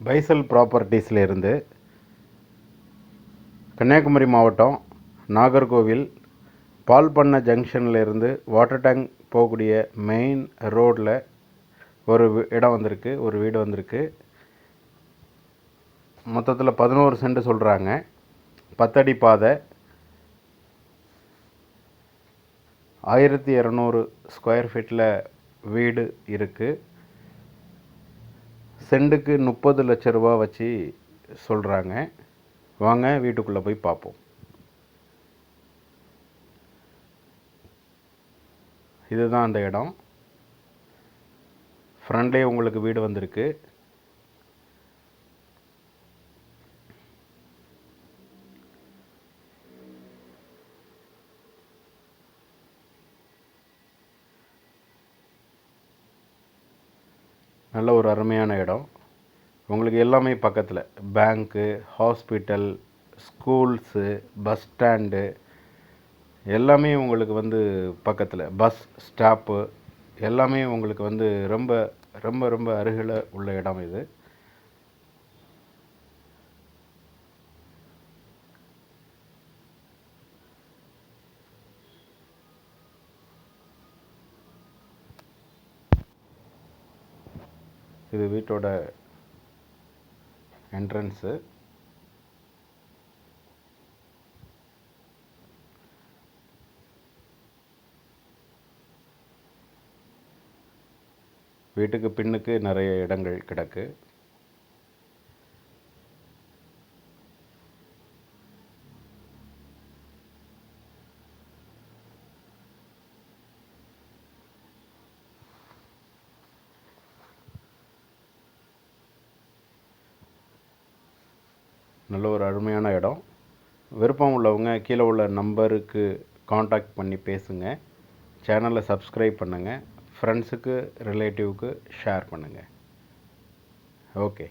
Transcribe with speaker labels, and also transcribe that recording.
Speaker 1: பைசல் ப்ராப்பர்ட்டிஸ்லேருந்து கன்னியாகுமரி மாவட்டம் நாகர்கோவில் பால்பண்ணை ஜங்ஷனில் இருந்து வாட்டர் டேங்க் போகக்கூடிய மெயின் ரோடில் ஒரு இடம் வந்திருக்கு ஒரு வீடு வந்திருக்கு. மொத்தத்தில் பதினோரு சென்ட் சொல்கிறாங்க பத்தடி பாதை. ஆயிரத்தி இரநூறு ஸ்கொயர் ஃபீட்டில் வீடு இருக்குது செண்டுக்கு முப்பது லட்ச ரூபா வச்சு சொல்கிறாங்க வாங்க வீட்டுக்குள்ளே போய் பார்ப்போம் இதுதான் அந்த இடம். ஃப்ரண்ட்லேயே உங்களுக்கு வீடு வந்திருக்கு. நல்ல ஒரு அருமையான இடம். உங்களுக்கு எல்லாமே பக்கத்தில். Bank hospital schools bus stand எல்லாமே உங்களுக்கு வந்து பக்கத்தில். பஸ் ஸ்டாப்பு எல்லாமே உங்களுக்கு வந்து ரொம்ப ரொம்ப ரொம்ப அருகில் உள்ள இடம் இது. இது வீட்டோட என்ட்ரன்ஸு வீட்டுக்கு பின்னுக்கு நிறைய இடங்கள் கிடக்கு. நல்ல ஒரு அருமையான இடம். விருப்பம் உள்ளவங்க கீழே உள்ள நம்பருக்கு காண்டாக்ட் பண்ணி பேசுங்கள் சேனலை சப்ஸ்கிரைப் பண்ணுங்கள் ஃப்ரெண்ட்ஸுக்கு ரிலேட்டிவ்க்கு ஷேர் பண்ணுங்கள் ஓகே